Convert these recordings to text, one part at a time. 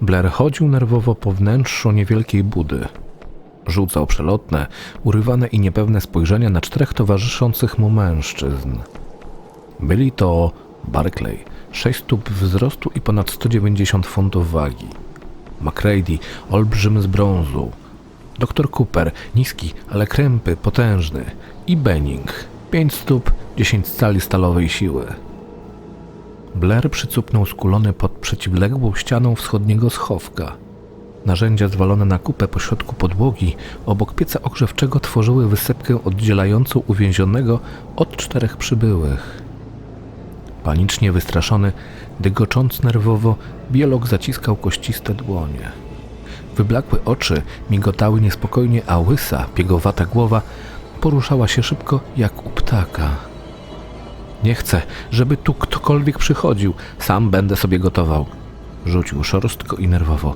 Blair chodził nerwowo po wnętrzu niewielkiej budy. Rzucał przelotne, urywane i niepewne spojrzenia na czterech towarzyszących mu mężczyzn. Byli to Barclay, 6 stóp wzrostu i ponad 190 funtów wagi. McCready, olbrzym z brązu. Dr Cooper, niski, ale krępy, potężny. I Benning, 5 stóp, 10 cali stalowej siły. Blair przycupnął skulony pod przeciwległą ścianą wschodniego schowka. Narzędzia zwalone na kupę pośrodku podłogi, obok pieca ogrzewczego tworzyły wysepkę oddzielającą uwięzionego od czterech przybyłych. Panicznie wystraszony, dygocząc nerwowo, biolog zaciskał kościste dłonie. Wyblakłe oczy migotały niespokojnie, a łysa, piegowata głowa poruszała się szybko jak u ptaka. Nie chcę, żeby tu ktokolwiek przychodził. Sam będę sobie gotował. Rzucił szorstko i nerwowo.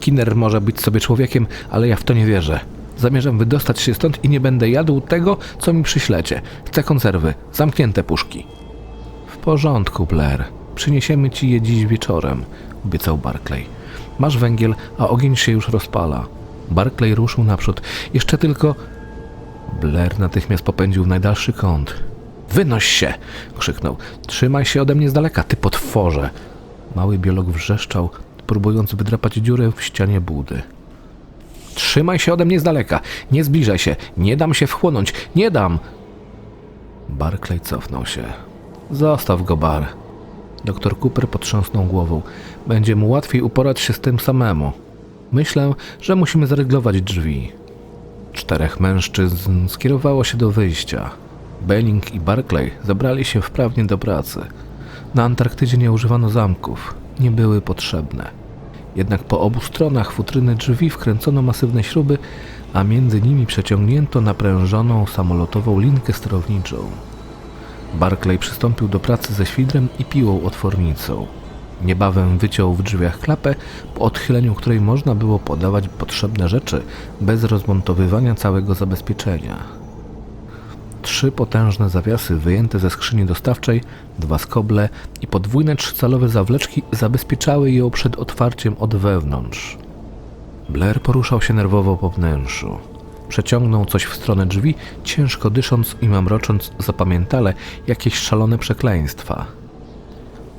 Kiner może być sobie człowiekiem, ale ja w to nie wierzę. Zamierzam wydostać się stąd i nie będę jadł tego, co mi przyślecie. Chcę konserwy, zamknięte puszki. W porządku, Blair. Przyniesiemy ci je dziś wieczorem, obiecał Barclay. Masz węgiel, a ogień się już rozpala. Barclay ruszył naprzód. Jeszcze tylko... Blair natychmiast popędził w najdalszy kąt. Wynoś się! krzyknął. Trzymaj się ode mnie z daleka, ty potworze! Mały biolog wrzeszczał, próbując wydrapać dziurę w ścianie budy. Trzymaj się ode mnie z daleka! Nie zbliżaj się! Nie dam się wchłonąć! Nie dam! Barclay cofnął się. Zostaw go, Bar. Doktor Cooper potrząsnął głową. Będzie mu łatwiej uporać się z tym samemu. Myślę, że musimy zaryglować drzwi. Czterech mężczyzn skierowało się do wyjścia. Benning i Barclay zabrali się wprawnie do pracy. Na Antarktydzie nie używano zamków, nie były potrzebne. Jednak po obu stronach futryny drzwi wkręcono masywne śruby, a między nimi przeciągnięto naprężoną samolotową linkę sterowniczą. Barclay przystąpił do pracy ze świdrem i piłą otwornicą. Niebawem wyciął w drzwiach klapę, po odchyleniu której można było podawać potrzebne rzeczy bez rozmontowywania całego zabezpieczenia. Trzy potężne zawiasy wyjęte ze skrzyni dostawczej, dwa skoble i podwójne trzycalowe zawleczki zabezpieczały ją przed otwarciem od wewnątrz. Blair poruszał się nerwowo po wnętrzu. Przeciągnął coś w stronę drzwi, ciężko dysząc i mamrocząc zapamiętale jakieś szalone przekleństwa.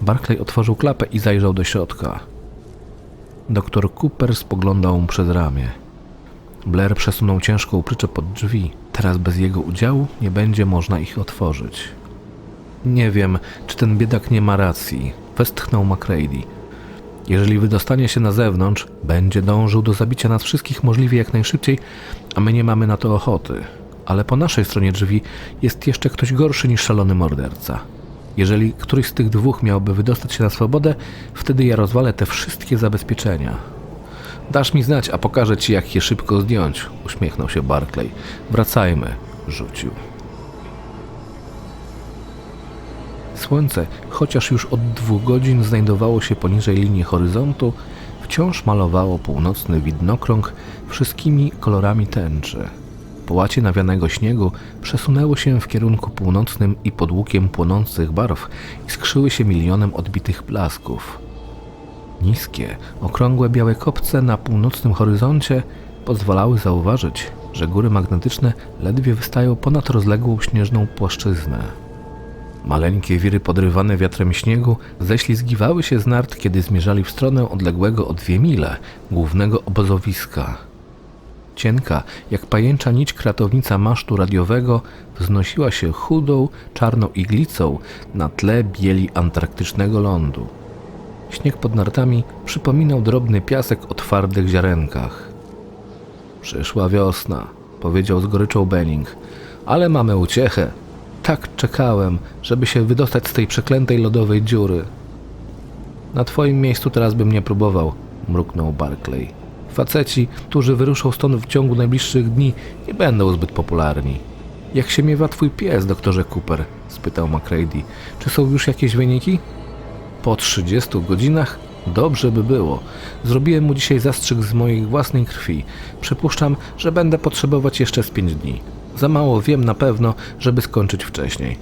Barclay otworzył klapę i zajrzał do środka. Doktor Cooper spoglądał mu przez ramię. Blair przesunął ciężką pryczę pod drzwi. Teraz bez jego udziału nie będzie można ich otworzyć. Nie wiem, czy ten biedak nie ma racji, westchnął McCready. Jeżeli wydostanie się na zewnątrz, będzie dążył do zabicia nas wszystkich możliwie jak najszybciej, a my nie mamy na to ochoty. Ale po naszej stronie drzwi jest jeszcze ktoś gorszy niż szalony morderca. Jeżeli któryś z tych dwóch miałby wydostać się na swobodę, wtedy ja rozwalę te wszystkie zabezpieczenia. Dasz mi znać, a pokażę ci, jak je szybko zdjąć, uśmiechnął się Barclay. Wracajmy, rzucił. Słońce, chociaż już od dwóch godzin znajdowało się poniżej linii horyzontu, wciąż malowało północny widnokrąg wszystkimi kolorami tęczy. Połacie nawianego śniegu przesunęły się w kierunku północnym i pod łukiem płonących barw iskrzyły się milionem odbitych blasków. Niskie, okrągłe białe kopce na północnym horyzoncie pozwalały zauważyć, że góry magnetyczne ledwie wystają ponad rozległą śnieżną płaszczyznę. Maleńkie wiry podrywane wiatrem śniegu ześlizgiwały się z nart, kiedy zmierzali w stronę odległego o dwie mile głównego obozowiska. Cienka, jak pajęcza nić kratownica masztu radiowego wznosiła się chudą, czarną iglicą na tle bieli antarktycznego lądu. Śnieg pod nartami przypominał drobny piasek o twardych ziarenkach. Przyszła wiosna, powiedział z goryczą Benning, ale mamy uciechę. Tak czekałem, żeby się wydostać z tej przeklętej lodowej dziury. Na twoim miejscu teraz bym nie próbował, mruknął Barclay. Faceci, którzy wyruszą stąd w ciągu najbliższych dni, nie będą zbyt popularni. Jak się miewa twój pies, doktorze Cooper? spytał McCready. Czy są już jakieś wyniki? Po 30 godzinach? Dobrze by było. Zrobiłem mu dzisiaj zastrzyk z mojej własnej krwi. Przypuszczam, że będę potrzebować jeszcze z 5 dni. Za mało wiem na pewno, żeby skończyć wcześniej.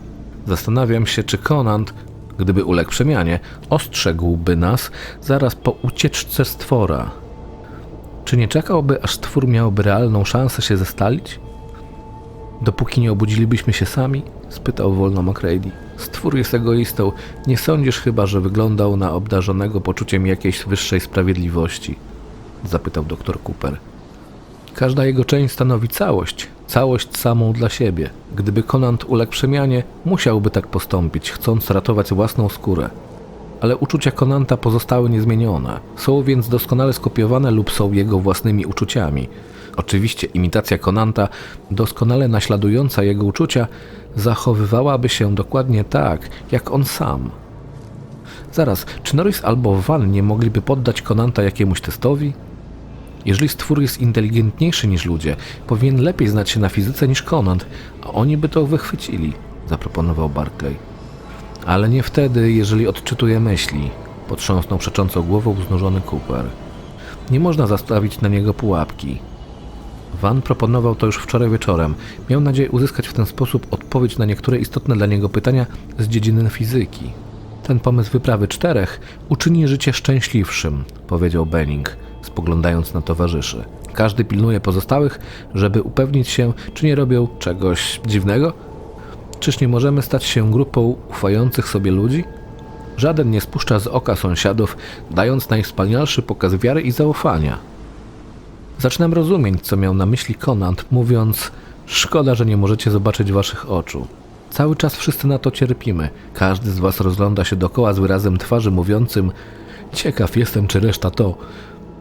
Zastanawiam się, czy Konant... Gdyby uległ przemianie, ostrzegłby nas zaraz po ucieczce stwora. Czy nie czekałby, aż stwór miałby realną szansę się zestalić? Dopóki nie obudzilibyśmy się sami? spytał wolno Macready. Stwór jest egoistą. Nie sądzisz chyba, że wyglądał na obdarzonego poczuciem jakiejś wyższej sprawiedliwości? Zapytał doktor Cooper. Każda jego część stanowi całość, całość samą dla siebie. Gdyby Konant uległ przemianie, musiałby tak postąpić, chcąc ratować własną skórę. Ale uczucia Konanta pozostały niezmienione, są więc doskonale skopiowane lub są jego własnymi uczuciami. Oczywiście imitacja Konanta, doskonale naśladująca jego uczucia, zachowywałaby się dokładnie tak, jak on sam. Zaraz, czy Norris albo Van nie mogliby poddać Konanta jakiemuś testowi? Jeżeli stwór jest inteligentniejszy niż ludzie, powinien lepiej znać się na fizyce niż Konant, a oni by to wychwycili, zaproponował Barclay. Ale nie wtedy, jeżeli odczytuje myśli, potrząsnął przecząco głową znużony Cooper. Nie można zastawić na niego pułapki. Van proponował to już wczoraj wieczorem. Miał nadzieję uzyskać w ten sposób odpowiedź na niektóre istotne dla niego pytania z dziedziny fizyki. Ten pomysł wyprawy czterech uczyni życie szczęśliwszym, powiedział Benning, spoglądając na towarzyszy. Każdy pilnuje pozostałych, żeby upewnić się, czy nie robią czegoś dziwnego? Czyż nie możemy stać się grupą ufających sobie ludzi? Żaden nie spuszcza z oka sąsiadów, dając najwspanialszy pokaz wiary i zaufania. Zaczynam rozumieć, co miał na myśli Konant, mówiąc: Szkoda, że nie możecie zobaczyć waszych oczu. Cały czas wszyscy na to cierpimy. Każdy z was rozgląda się dokoła z wyrazem twarzy mówiącym: Ciekaw jestem, czy reszta to.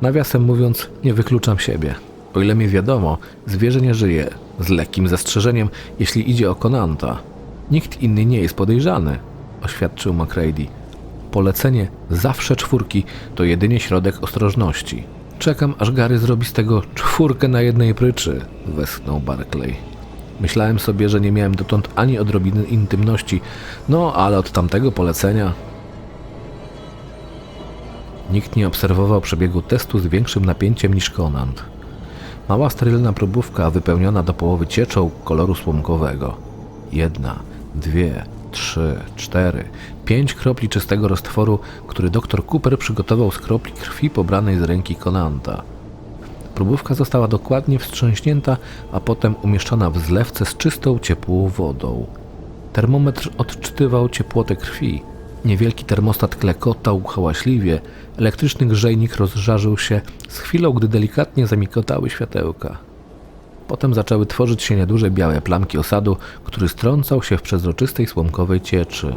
Nawiasem mówiąc, nie wykluczam siebie. O ile mi wiadomo, zwierzę nie żyje, z lekkim zastrzeżeniem, jeśli idzie o Konanta. Nikt inny nie jest podejrzany, oświadczył Macready. Polecenie zawsze czwórki to jedynie środek ostrożności. Czekam, aż Gary zrobi z tego czwórkę na jednej pryczy, westchnął Barclay. Myślałem sobie, że nie miałem dotąd ani odrobiny intymności, no ale od tamtego polecenia. Nikt nie obserwował przebiegu testu z większym napięciem niż Konant. Mała sterylna próbówka wypełniona do połowy cieczą koloru słomkowego. Jedna, dwie, trzy, cztery, pięć kropli czystego roztworu, który dr Cooper przygotował z kropli krwi pobranej z ręki Konanta. Próbówka została dokładnie wstrząśnięta, a potem umieszczona w zlewce z czystą, ciepłą wodą. Termometr odczytywał ciepłotę krwi. Niewielki termostat klekotał hałaśliwie, elektryczny grzejnik rozżarzył się z chwilą, gdy delikatnie zamikotały światełka. Potem zaczęły tworzyć się nieduże białe plamki osadu, który strącał się w przezroczystej słomkowej cieczy.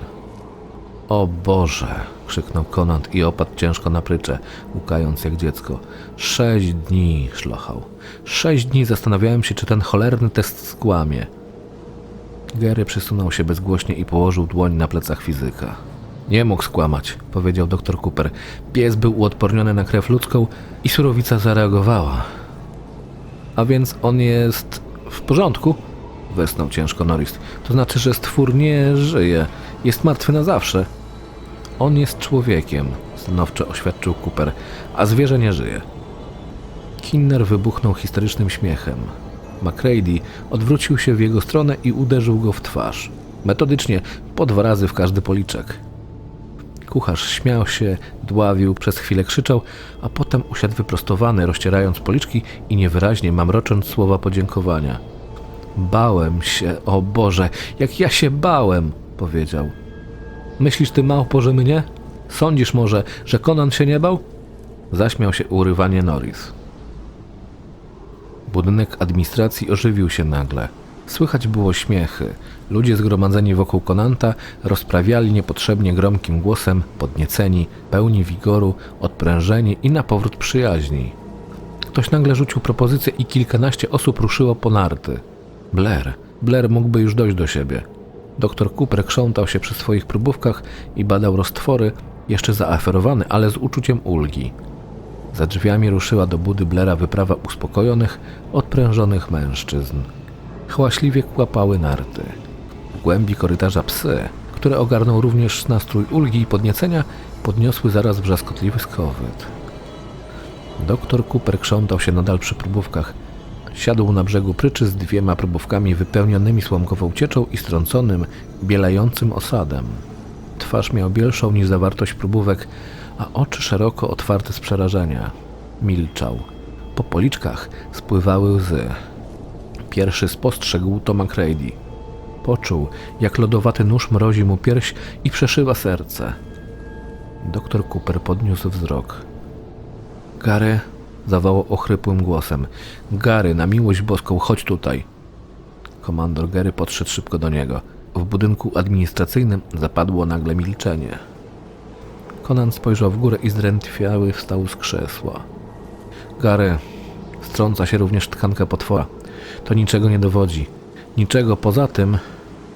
O Boże! krzyknął Konant i opadł ciężko na prycze, łukając jak dziecko. Sześć dni, szlochał. Sześć dni zastanawiałem się, czy ten cholerny test skłamie. Gary przysunął się bezgłośnie i położył dłoń na plecach fizyka. Nie mógł skłamać, powiedział dr Cooper. Pies był uodporniony na krew ludzką i surowica zareagowała. A więc on jest w porządku? Westnął ciężko Norris. To znaczy, że stwór nie żyje. Jest martwy na zawsze. On jest człowiekiem, stanowczo oświadczył Cooper, a zwierzę nie żyje. Kinner wybuchnął histerycznym śmiechem. Macready odwrócił się w jego stronę i uderzył go w twarz. Metodycznie, po dwa razy w każdy policzek. Kucharz śmiał się, dławił, przez chwilę krzyczał, a potem usiadł wyprostowany, rozcierając policzki i niewyraźnie mamrocząc słowa podziękowania. Bałem się, o Boże, jak ja się bałem, powiedział. Myślisz ty, małpo, że mnie? Sądzisz może, że Conan się nie bał? Zaśmiał się urywanie Norris. Budynek administracji ożywił się nagle. Słychać było śmiechy. Ludzie zgromadzeni wokół Konanta rozprawiali niepotrzebnie gromkim głosem, podnieceni, pełni wigoru, odprężeni i na powrót przyjaźni. Ktoś nagle rzucił propozycję i kilkanaście osób ruszyło po narty. Blair. Blair mógłby już dojść do siebie. Doktor Cooper krzątał się przy swoich próbówkach i badał roztwory, jeszcze zaaferowany, ale z uczuciem ulgi. Za drzwiami ruszyła do budy Blera wyprawa uspokojonych, odprężonych mężczyzn. Hałaśliwie kłapały narty. W głębi korytarza psy, które ogarnął również nastrój ulgi i podniecenia, podniosły zaraz wrzaskotliwy skowyt. Doktor Cooper krzątał się nadal przy próbówkach. Siadł na brzegu pryczy z dwiema próbówkami wypełnionymi słomkową cieczą i strąconym, bielającym osadem. twarz miał bielszą niż zawartość próbówek, a oczy szeroko otwarte z przerażenia. Milczał. Po policzkach spływały łzy. Pierwszy spostrzegł to Macready. Poczuł, jak lodowaty nóż mrozi mu pierś i przeszywa serce. Doktor Cooper podniósł wzrok. Gary, zawołał ochrypłym głosem. Gary, na miłość boską, chodź tutaj. Komandor Gary podszedł szybko do niego. W budynku administracyjnym zapadło nagle milczenie. Conan spojrzał w górę i zdrętwiały wstał z krzesła. Gary, strąca się również tkanka potwora. To niczego nie dowodzi. Niczego poza tym,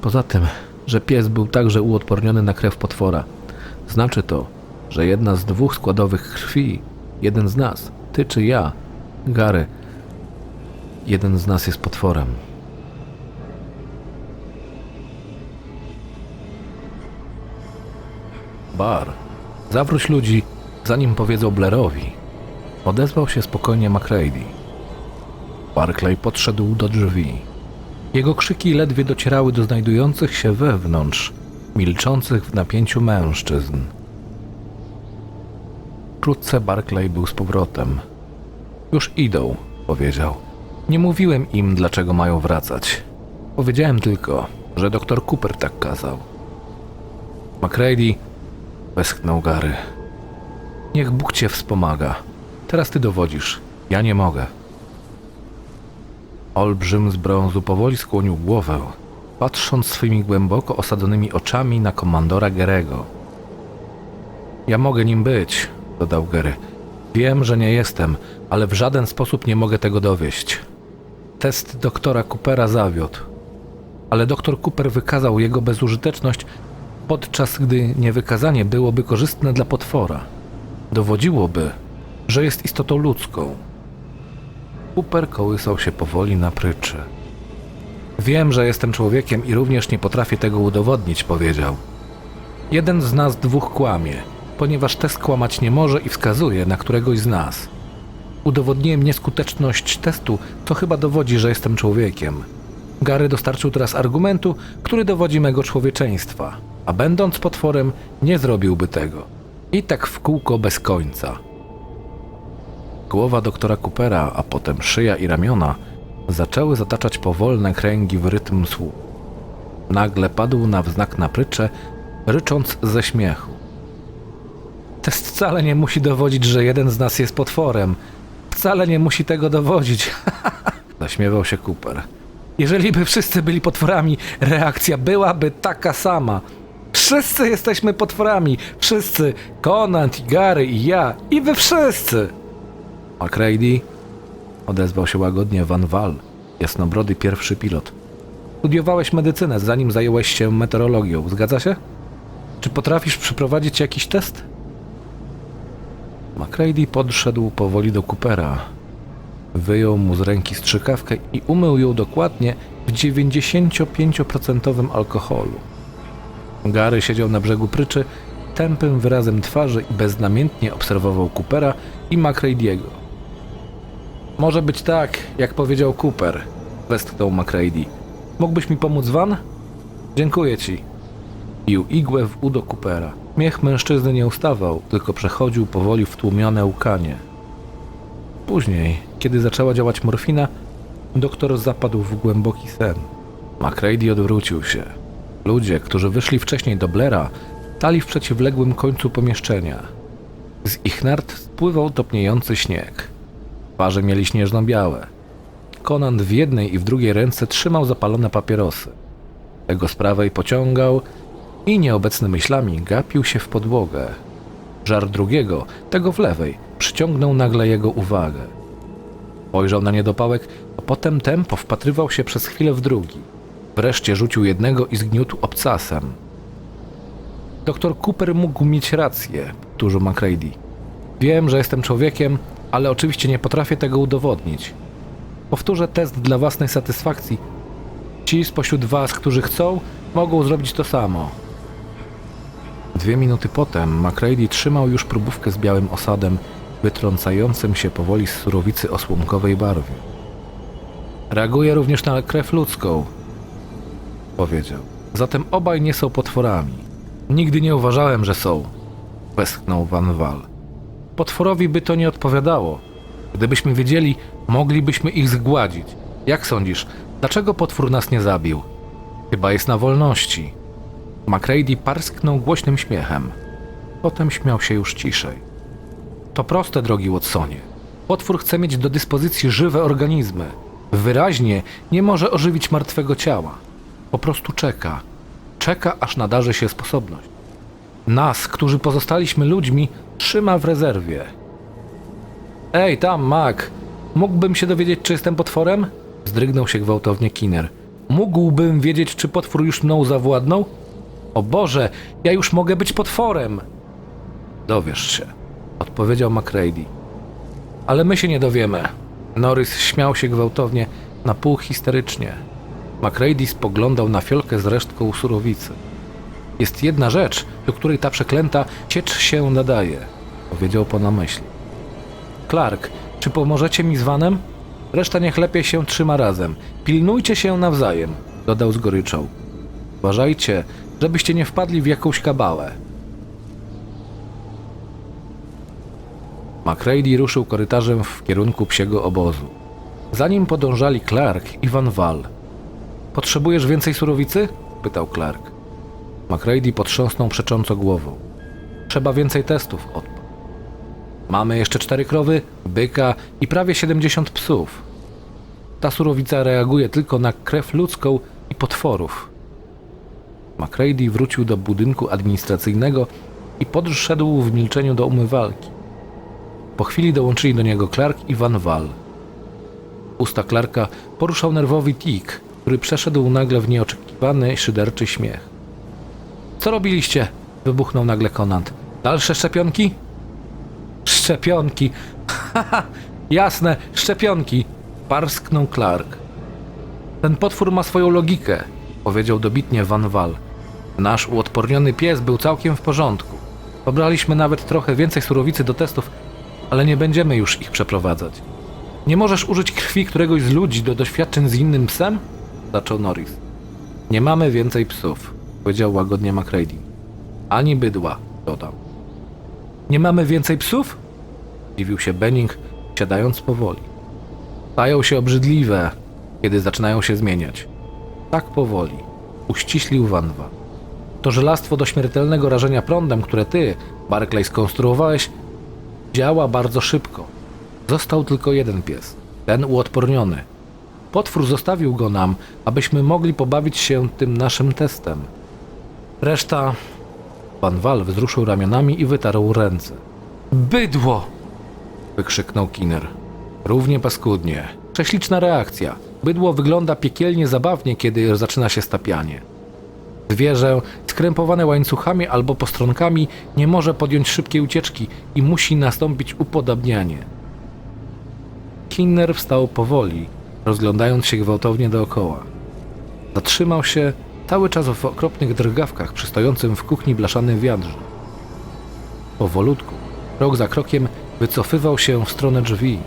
poza tym, że pies był także uodporniony na krew potwora. Znaczy to, że jedna z dwóch składowych krwi, jeden z nas, ty czy ja, Gary, jeden z nas jest potworem. Bar, zawróć ludzi, zanim powiedzą Blairowi. Odezwał się spokojnie Macready. Barclay podszedł do drzwi. Jego krzyki ledwie docierały do znajdujących się wewnątrz, milczących w napięciu mężczyzn. Wkrótce Barclay był z powrotem. Już idą, powiedział. Nie mówiłem im, dlaczego mają wracać. Powiedziałem tylko, że doktor Cooper tak kazał. Macready westchnął Gary. Niech Bóg cię wspomaga. Teraz ty dowodzisz. Ja nie mogę. Olbrzym z brązu powoli skłonił głowę, patrząc swymi głęboko osadzonymi oczami na komandora Gerego. Ja mogę nim być, dodał Gery. Wiem, że nie jestem, ale w żaden sposób nie mogę tego dowieść. Test doktora Coopera zawiódł, ale doktor Cooper wykazał jego bezużyteczność, podczas gdy niewykazanie byłoby korzystne dla potwora. Dowodziłoby, że jest istotą ludzką. Cooper kołysał się powoli na pryczy. Wiem, że jestem człowiekiem i również nie potrafię tego udowodnić, powiedział. Jeden z nas dwóch kłamie, ponieważ test kłamać nie może i wskazuje na któregoś z nas. Udowodniłem nieskuteczność testu, to chyba dowodzi, że jestem człowiekiem. Gary dostarczył teraz argumentu, który dowodzi mego człowieczeństwa, a będąc potworem nie zrobiłby tego. I tak w kółko bez końca. Głowa doktora Coopera, a potem szyja i ramiona zaczęły zataczać powolne kręgi w rytm słów. Nagle padł na wznak na prycze, rycząc ze śmiechu. Test wcale nie musi dowodzić, że jeden z nas jest potworem. Wcale nie musi tego dowodzić. Zaśmiewał się Cooper. Jeżeli by wszyscy byli potworami, reakcja byłaby taka sama. Wszyscy jesteśmy potworami. Wszyscy. Conant, i Gary, i ja. I wy wszyscy. Macready? Odezwał się łagodnie Van Val, jasnobrody pierwszy pilot. Studiowałeś medycynę, zanim zająłeś się meteorologią, zgadza się? Czy potrafisz przeprowadzić jakiś test? Macready podszedł powoli do Coopera. Wyjął mu z ręki strzykawkę i umył ją dokładnie w 95% alkoholu. Gary siedział na brzegu pryczy, tępym wyrazem twarzy i beznamiętnie obserwował Coopera i Macready'ego. Może być tak, jak powiedział Cooper, westchnął Macready. Mógłbyś mi pomóc, Van? Dziękuję ci. Bił igłę w udo Coopera. Miech mężczyzny nie ustawał, tylko przechodził powoli w tłumione łkanie. Później, kiedy zaczęła działać morfina, doktor zapadł w głęboki sen. Macready odwrócił się. Ludzie, którzy wyszli wcześniej do Blera, stali w przeciwległym końcu pomieszczenia. Z ich nart spływał topniejący śnieg. Twarze mieli śnieżno-białe. Conan w jednej i w drugiej ręce trzymał zapalone papierosy. Tego z prawej pociągał i nieobecny myślami gapił się w podłogę. Żar drugiego, tego w lewej, przyciągnął nagle jego uwagę. Spojrzał na niedopałek, a potem tempo wpatrywał się przez chwilę w drugi. Wreszcie rzucił jednego i zgniótł obcasem. Doktor Cooper mógł mieć rację, powtórzył Macready. Wiem, że jestem człowiekiem, ale oczywiście nie potrafię tego udowodnić. Powtórzę test dla własnej satysfakcji. Ci spośród was, którzy chcą, mogą zrobić to samo. Dwie minuty potem Macready trzymał już próbówkę z białym osadem, wytrącającym się powoli z surowicy o słomkowej barwie. Reaguje również na krew ludzką, powiedział. Zatem obaj nie są potworami. Nigdy nie uważałem, że są. Westchnął Van Wal. Potworowi by to nie odpowiadało. Gdybyśmy wiedzieli, moglibyśmy ich zgładzić. Jak sądzisz, dlaczego potwór nas nie zabił? Chyba jest na wolności. MacReady parsknął głośnym śmiechem. Potem śmiał się już ciszej. To proste, drogi Watsonie. Potwór chce mieć do dyspozycji żywe organizmy. Wyraźnie nie może ożywić martwego ciała. Po prostu czeka. Czeka, aż nadarzy się sposobność. Nas, którzy pozostaliśmy ludźmi, trzyma w rezerwie. Ej, tam, Mac! Mógłbym się dowiedzieć, czy jestem potworem? Zdrygnął się gwałtownie Kiner. Mógłbym wiedzieć, czy potwór już mną zawładnął? O Boże, ja już mogę być potworem! Dowiesz się, odpowiedział MacReady. Ale my się nie dowiemy. Norris śmiał się gwałtownie, na pół histerycznie. MacReady spoglądał na fiolkę z resztką surowicy. Jest jedna rzecz, do której ta przeklęta ciecz się nadaje, powiedział po namyśle. Clark, czy pomożecie mi z vanem? Reszta niech lepiej się trzyma razem. Pilnujcie się nawzajem, dodał z goryczą. Uważajcie, żebyście nie wpadli w jakąś kabałę. MacReady ruszył korytarzem w kierunku psiego obozu. Za nim podążali Clark i Van Wal. Potrzebujesz więcej surowicy? pytał Clark. MacReady potrząsnął przecząco głową. Trzeba więcej testów, odparł. Mamy jeszcze cztery krowy, byka i prawie 70 psów. Ta surowica reaguje tylko na krew ludzką i potworów. MacReady wrócił do budynku administracyjnego i podszedł w milczeniu do umywalki. Po chwili dołączyli do niego Clark i Van Wal. Usta Clarka poruszał nerwowy tik, który przeszedł nagle w nieoczekiwany, szyderczy śmiech. Co robiliście? wybuchnął nagle Konant. Dalsze szczepionki? Szczepionki. Haha, jasne, szczepionki. Parsknął Clark. Ten potwór ma swoją logikę, powiedział dobitnie Van Wal. Nasz uodporniony pies był całkiem w porządku. Pobraliśmy nawet trochę więcej surowicy do testów, ale nie będziemy już ich przeprowadzać. Nie możesz użyć krwi któregoś z ludzi do doświadczeń z innym psem? Zaczął Norris. Nie mamy więcej psów, powiedział łagodnie MacReady. Ani bydła, dodał. Nie mamy więcej psów? Dziwił się Benning, siadając powoli. Stają się obrzydliwe, kiedy zaczynają się zmieniać. Tak powoli. Uściślił Wanwa. To żelastwo do śmiertelnego rażenia prądem, które ty, Barclay, skonstruowałeś, działa bardzo szybko. Został tylko jeden pies, ten uodporniony. Potwór zostawił go nam, abyśmy mogli pobawić się tym naszym testem. Reszta... Pan Wal wzruszył ramionami i wytarł ręce. Bydło! wykrzyknął Kiner. Równie paskudnie. Prześliczna reakcja. Bydło wygląda piekielnie zabawnie, kiedy zaczyna się stapianie. Zwierzę, skrępowane łańcuchami albo postronkami, nie może podjąć szybkiej ucieczki i musi nastąpić upodabnianie. Kinner wstał powoli, rozglądając się gwałtownie dookoła. Zatrzymał się cały czas w okropnych drgawkach przy stojącym w kuchni blaszanym wiadrze. Powolutku, krok za krokiem, wycofywał się w stronę drzwi.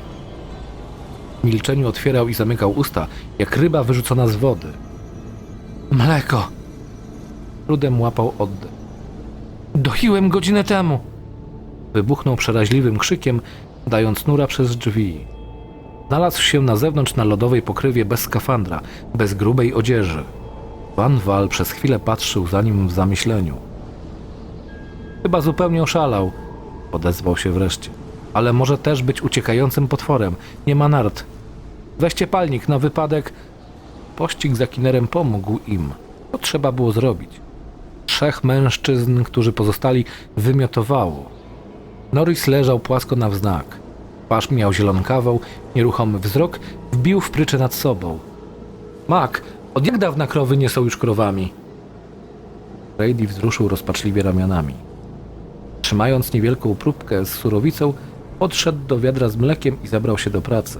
W milczeniu otwierał i zamykał usta, jak ryba wyrzucona z wody. Mleko! Trudem łapał oddech. Doiłem godzinę temu! Wybuchnął przeraźliwym krzykiem, dając nura przez drzwi. Znalazł się na zewnątrz na lodowej pokrywie bez skafandra, bez grubej odzieży. Van Wal przez chwilę patrzył za nim w zamyśleniu. Chyba zupełnie oszalał, odezwał się wreszcie. Ale może też być uciekającym potworem. Nie ma nart. Weźcie palnik na wypadek. Pościg za kinerem pomógł im. To trzeba było zrobić. Trzech mężczyzn, którzy pozostali, wymiotowało. Norris leżał płasko na wznak. Twarz miał zielonkawą, nieruchomy wzrok wbił w pryczę nad sobą. Mac, od jak dawna krowy nie są już krowami? Brady wzruszył rozpaczliwie ramionami. Trzymając niewielką próbkę z surowicą, podszedł do wiadra z mlekiem i zabrał się do pracy.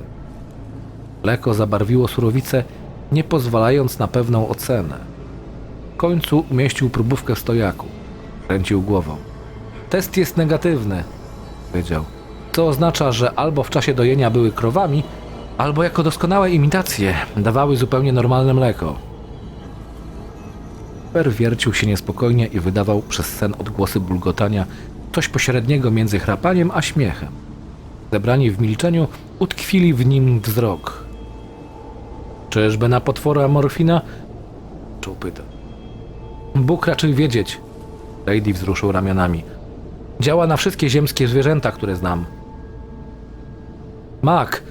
Mleko zabarwiło surowicę, nie pozwalając na pewną ocenę. W końcu umieścił próbówkę w stojaku. Kręcił głową. Test jest negatywny, powiedział. To oznacza, że albo w czasie dojenia były krowami, albo jako doskonałe imitacje dawały zupełnie normalne mleko. Per wiercił się niespokojnie i wydawał przez sen odgłosy bulgotania, coś pośredniego między chrapaniem a śmiechem. Zebrani w milczeniu, utkwili w nim wzrok. Czyżby na potwora morfina? Czuł pytał. Bóg raczył wiedzieć. Lady wzruszył ramionami. Działa na wszystkie ziemskie zwierzęta, które znam. Mak!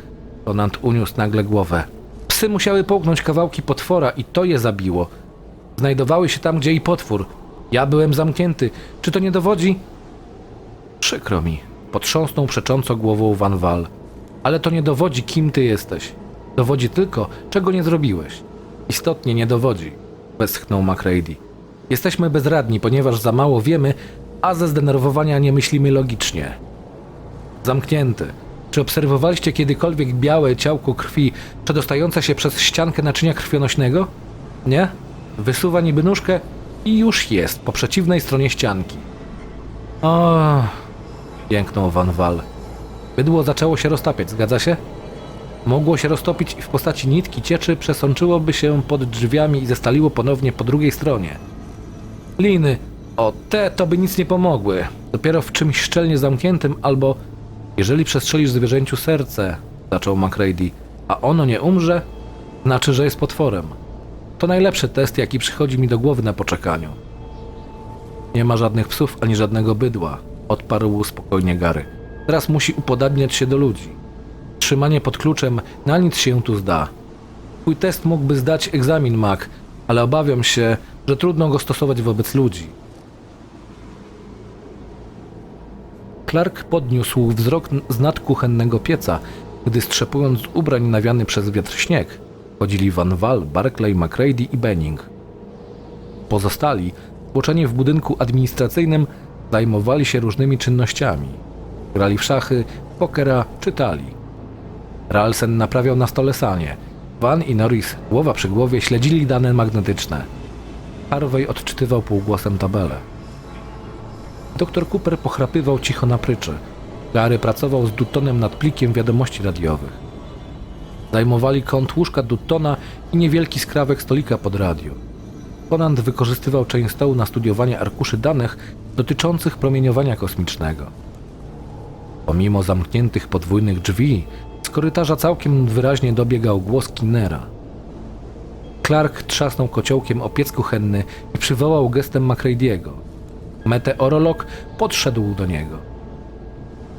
Konant uniósł nagle głowę. Psy musiały połknąć kawałki potwora i to je zabiło. Znajdowały się tam, gdzie i potwór. Ja byłem zamknięty. Czy to nie dowodzi? Przykro mi. Potrząsnął przecząco głową Van Wal. Ale to nie dowodzi, kim ty jesteś. Dowodzi tylko, czego nie zrobiłeś. Istotnie nie dowodzi. Westchnął MacReady. Jesteśmy bezradni, ponieważ za mało wiemy, a ze zdenerwowania nie myślimy logicznie. Zamknięty. Czy obserwowaliście kiedykolwiek białe ciałko krwi przedostające się przez ściankę naczynia krwionośnego? Nie? Wysuwa niby nóżkę i już jest po przeciwnej stronie ścianki. O, jęknął Van Wal. Bydło zaczęło się roztapiać, zgadza się? Mogło się roztopić i w postaci nitki cieczy przesączyłoby się pod drzwiami i zestaliło ponownie po drugiej stronie. Liny, o te to by nic nie pomogły. Dopiero w czymś szczelnie zamkniętym albo jeżeli przestrzelisz zwierzęciu serce, zaczął MacReady, a ono nie umrze, znaczy, że jest potworem. To najlepszy test, jaki przychodzi mi do głowy na poczekaniu. Nie ma żadnych psów ani żadnego bydła, odparł spokojnie Gary. Teraz musi upodabniać się do ludzi. Trzymanie pod kluczem na nic się tu zda. Twój test mógłby zdać egzamin Mac, ale obawiam się, że trudno go stosować wobec ludzi. Clark podniósł wzrok z nad kuchennego pieca, gdy strzepując ubrań nawiany przez wiatr śnieg, chodzili Van Wal, Barclay, McCready i Benning. Pozostali, tłoczeni w budynku administracyjnym, zajmowali się różnymi czynnościami. Grali w szachy, pokera, czytali. Ralsen naprawiał na stole sanie. Van i Norris, głowa przy głowie, śledzili dane magnetyczne. Harvey odczytywał półgłosem tabelę. Doktor Cooper pochrapywał cicho na pryczy. Gary pracował z Duttonem nad plikiem wiadomości radiowych. Zajmowali kąt łóżka Duttona i niewielki skrawek stolika pod radio. Conant wykorzystywał część stołu na studiowanie arkuszy danych dotyczących promieniowania kosmicznego. Pomimo zamkniętych podwójnych drzwi, z korytarza całkiem wyraźnie dobiegał głos Kinnera. Clark trzasnął kociołkiem o piec kuchenny i przywołał gestem MacReady'ego. Meteorolog podszedł do niego.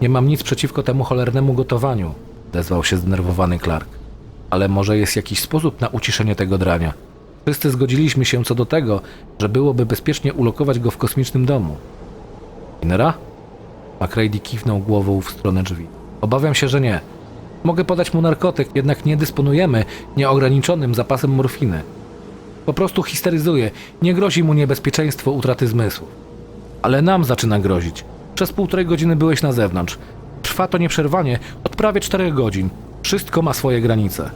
Nie mam nic przeciwko temu cholernemu gotowaniu, odezwał się zdenerwowany Clark. Ale może jest jakiś sposób na uciszenie tego drania. Wszyscy zgodziliśmy się co do tego, że byłoby bezpiecznie ulokować go w kosmicznym domu. Inera? MacReady kiwnął głową w stronę drzwi. Obawiam się, że nie. Mogę podać mu narkotyk, jednak nie dysponujemy nieograniczonym zapasem morfiny. Po prostu histeryzuje, nie grozi mu niebezpieczeństwo utraty zmysłów. Ale nam zaczyna grozić. Przez półtorej godziny byłeś na zewnątrz. Trwa to nieprzerwanie od prawie czterech godzin. Wszystko ma swoje granice.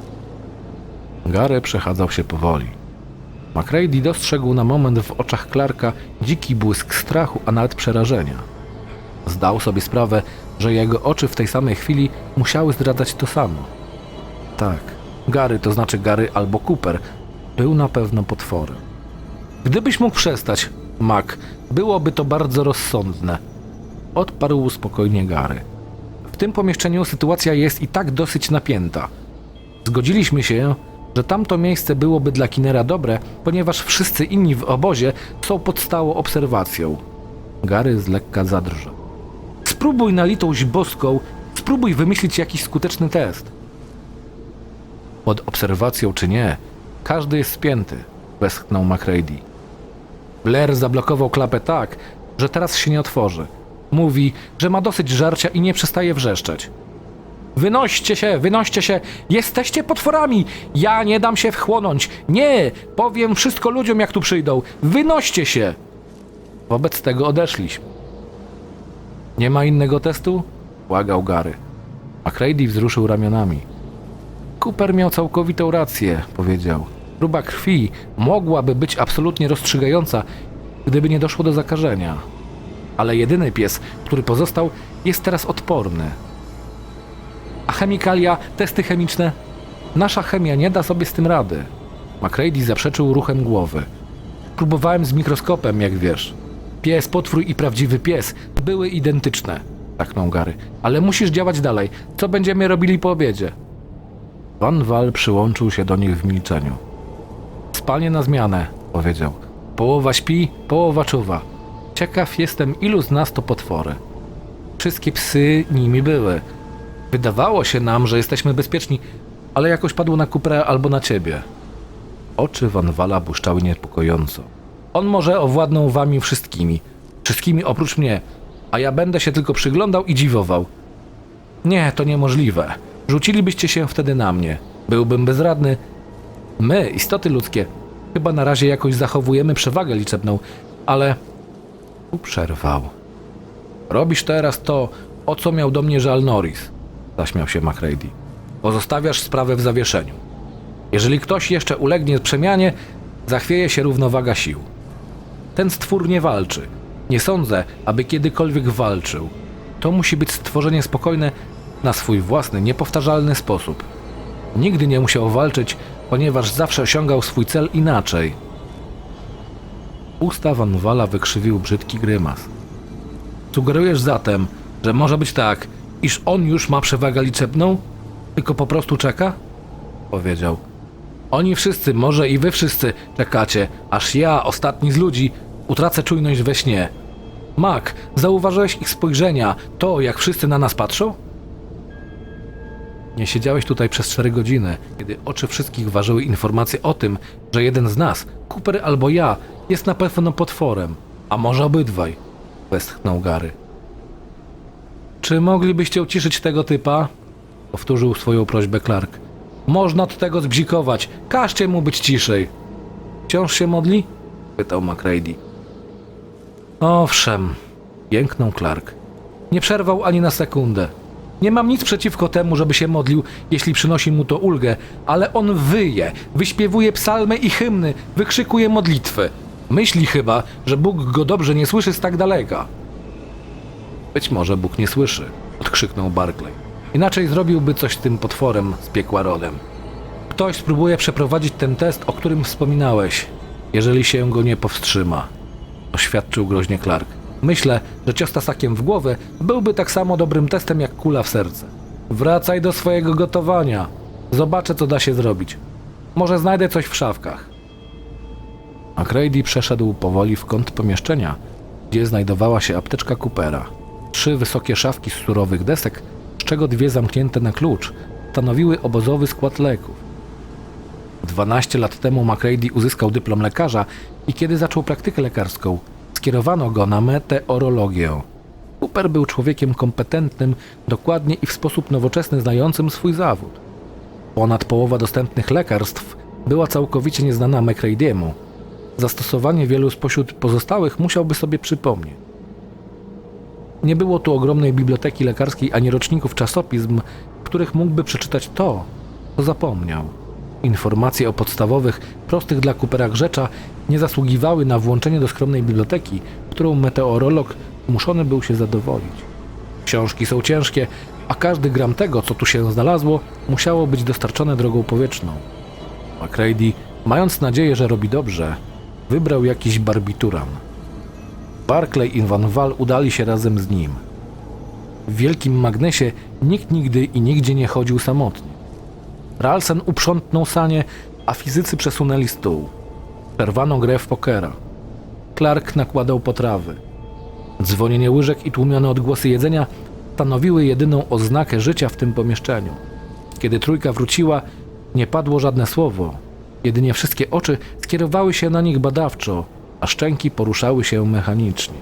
Gary przechadzał się powoli. MacReady dostrzegł na moment w oczach Clarka dziki błysk strachu, a nawet przerażenia. Zdał sobie sprawę, że jego oczy w tej samej chwili musiały zdradzać to samo. Tak, Gary, to znaczy Gary albo Cooper, był na pewno potworem. Gdybyś mógł przestać, Mac, byłoby to bardzo rozsądne. Odparł spokojnie Gary. W tym pomieszczeniu sytuacja jest i tak dosyć napięta. Zgodziliśmy się, że tamto miejsce byłoby dla Kinera dobre, ponieważ wszyscy inni w obozie są pod stałą obserwacją. Gary z lekka zadrżał. Spróbuj na litość boską, spróbuj wymyślić jakiś skuteczny test. Pod obserwacją czy nie, każdy jest spięty, westchnął MacReady. Blair zablokował klapę tak, że teraz się nie otworzy. Mówi, że ma dosyć żarcia i nie przestaje wrzeszczeć. Wynoście się, wynoście się! Jesteście potworami! Ja nie dam się wchłonąć! Nie! Powiem wszystko ludziom, jak tu przyjdą! Wynoście się! Wobec tego odeszliśmy. Nie ma innego testu? Błagał Gary. MacReady wzruszył ramionami. Cooper miał całkowitą rację, powiedział. Próba krwi mogłaby być absolutnie rozstrzygająca, gdyby nie doszło do zakażenia. Ale jedyny pies, który pozostał, jest teraz odporny. A chemikalia, testy chemiczne? Nasza chemia nie da sobie z tym rady. MacReady zaprzeczył ruchem głowy. Próbowałem z mikroskopem, jak wiesz. Pies, potwór i prawdziwy pies były identyczne, taknął Gary. Ale musisz działać dalej. Co będziemy robili po obiedzie? Van Wal przyłączył się do nich w milczeniu. Spanie na zmianę, powiedział. Połowa śpi, połowa czuwa. Ciekaw jestem, ilu z nas to potwory. Wszystkie psy nimi były. Wydawało się nam, że jesteśmy bezpieczni, ale jakoś padło na Coopera albo na ciebie. Oczy Van Wala błyszczały niepokojąco. On może owładnął wami wszystkimi. Wszystkimi oprócz mnie. A ja będę się tylko przyglądał i dziwował. Nie, to niemożliwe. Rzucilibyście się wtedy na mnie. Byłbym bezradny. My, istoty ludzkie, chyba na razie jakoś zachowujemy przewagę liczebną, ale... Tu przerwał. Robisz teraz to, o co miał do mnie żal Norris, zaśmiał się Macready. Pozostawiasz sprawę w zawieszeniu. Jeżeli ktoś jeszcze ulegnie przemianie, zachwieje się równowaga sił. Ten stwór nie walczy. Nie sądzę, aby kiedykolwiek walczył. To musi być stworzenie spokojne na swój własny, niepowtarzalny sposób. Nigdy nie musiał walczyć, ponieważ zawsze osiągał swój cel inaczej. Usta Van Wala wykrzywił brzydki grymas. Sugerujesz zatem, że może być tak, iż on już ma przewagę liczebną, tylko po prostu czeka? Powiedział. Oni wszyscy, może i wy wszyscy czekacie, aż ja, ostatni z ludzi, utracę czujność we śnie. Mak, zauważyłeś ich spojrzenia, to jak wszyscy na nas patrzą? Nie siedziałeś tutaj przez cztery godziny, kiedy oczy wszystkich ważyły informacje o tym, że jeden z nas, Cooper albo ja, jest na pewno potworem, a może obydwaj, westchnął Gary. Czy moglibyście uciszyć tego typa? Powtórzył swoją prośbę Clark. Można od tego zbzikować. Każcie mu być ciszej. Wciąż się modli? Pytał Macready. Owszem, jęknął Clark. Nie przerwał ani na sekundę. Nie mam nic przeciwko temu, żeby się modlił, jeśli przynosi mu to ulgę, ale on wyje, wyśpiewuje psalmy i hymny, wykrzykuje modlitwy. Myśli chyba, że Bóg go dobrze nie słyszy z tak daleka. Być może Bóg nie słyszy, odkrzyknął Barclay. Inaczej zrobiłby coś z tym potworem z piekła rodem. Ktoś spróbuje przeprowadzić ten test, o którym wspominałeś, jeżeli się go nie powstrzyma, oświadczył groźnie Clark. Myślę, że cios tasakiem w głowę byłby tak samo dobrym testem jak kula w serce. Wracaj do swojego gotowania. Zobaczę, co da się zrobić. Może znajdę coś w szafkach. Macready przeszedł powoli w kąt pomieszczenia, gdzie znajdowała się apteczka Coopera. Trzy wysokie szafki z surowych desek, z czego dwie zamknięte na klucz, stanowiły obozowy skład leków. 12 lat temu Macready uzyskał dyplom lekarza i kiedy zaczął praktykę lekarską, skierowano go na meteorologię. Cooper był człowiekiem kompetentnym, dokładnie i w sposób nowoczesny znającym swój zawód. Ponad połowa dostępnych lekarstw była całkowicie nieznana Macready'emu. Zastosowanie wielu spośród pozostałych musiałby sobie przypomnieć. Nie było tu ogromnej biblioteki lekarskiej ani roczników czasopism, w których mógłby przeczytać to, co zapomniał. Informacje o podstawowych, prostych dla Coopera grzecza nie zasługiwały na włączenie do skromnej biblioteki, którą meteorolog muszony był się zadowolić. Książki są ciężkie, a każdy gram tego, co tu się znalazło, musiało być dostarczone drogą powietrzną. Macready, mając nadzieję, że robi dobrze, wybrał jakiś barbituran. Barclay i Van Wal udali się razem z nim. W wielkim magnesie nikt nigdy i nigdzie nie chodził samotnie. Ralsen uprzątnął sanie, a fizycy przesunęli stół. Przerwano grę w pokera. Clark nakładał potrawy. Dzwonienie łyżek i tłumione odgłosy jedzenia stanowiły jedyną oznakę życia w tym pomieszczeniu. Kiedy trójka wróciła, nie padło żadne słowo. Jedynie wszystkie oczy skierowały się na nich badawczo, a szczęki poruszały się mechanicznie.